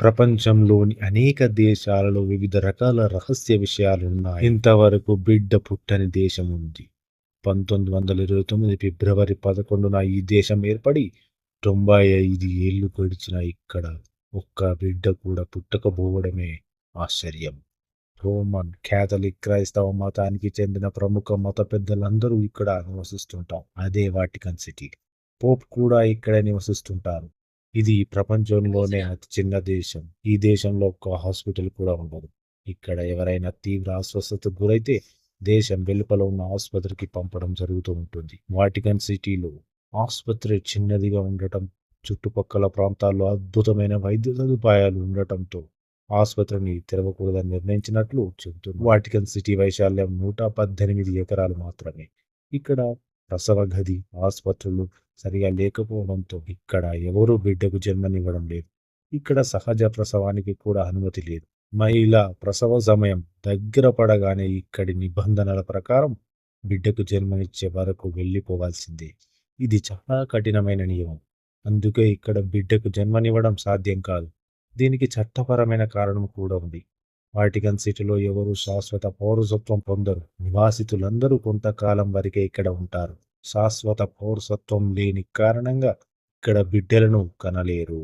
ప్రపంచంలోని అనేక దేశాలలో వివిధ రకాల రహస్య విషయాలున్నాయి. ఇంతవరకు బిడ్డ పుట్టని దేశం ఉంది. పంతొమ్మిది వందల ఇరవై తొమ్మిది ఫిబ్రవరి పదకొండున ఈ దేశం ఏర్పడి తొంభై ఐదు ఏళ్ళు గడిచిన ఇక్కడ ఒక్క బిడ్డ కూడా పుట్టకపోవడమే ఆశ్చర్యం. రోమన్ క్యాథలిక్ క్రైస్తవ మతానికి చెందిన ప్రముఖ మత పెద్దలందరూ ఇక్కడ నివసిస్తుంటాం. అదే వాటికన్ సిటీ. పోప్ కూడా ఇక్కడ నివసిస్తుంటారు. ఇది ప్రపంచంలోనే అతి చిన్న దేశం. ఈ దేశంలో ఒక్క హాస్పిటల్ కూడా ఉండదు. ఇక్కడ ఎవరైనా తీవ్ర అస్వస్థతకు గురైతే దేశం వెలుపల ఉన్న ఆసుపత్రికి పంపడం జరుగుతూ ఉంటుంది. వాటికన్ సిటీలో ఆసుపత్రి చిన్నదిగా ఉండటం చుట్టుపక్కల ప్రాంతాల్లో అద్భుతమైన వైద్య సదుపాయాలు ఉండటంతో ఆసుపత్రిని తెరవకూడదని నిర్ణయించినట్లు చెబుతున్నారు. వాటికన్ సిటీ వైశాల్యం నూట పద్దెనిమిది ఎకరాలు మాత్రమే. ఇక్కడ ప్రసవ గది ఆసుపత్రులు సరిగా లేకపోవడంతో ఇక్కడ ఎవరూ బిడ్డకు జన్మనివ్వడం లేదు. ఇక్కడ సహజ ప్రసవానికి కూడా అనుమతి లేదు. మహిళ ప్రసవ సమయం దగ్గర పడగానే ఇక్కడి నిబంధనల ప్రకారం బిడ్డకు జన్మనిచ్చే వరకు వెళ్ళిపోవాల్సిందే. ఇది చాలా కఠినమైన నియమం. అందుకే ఇక్కడ బిడ్డకు జన్మనివ్వడం సాధ్యం కాదు. దీనికి చట్టపరమైన కారణం కూడా ఉంది. వాటికన్ సిటీలో ఎవరు శాశ్వత పౌరసత్వం పొందరు. నివాసితులందరూ కొంతకాలం వరకే ఇక్కడ ఉంటారు. శాశ్వత పౌరసత్వం లేని కారణంగా ఇక్కడ బిడ్డలను కనలేరు.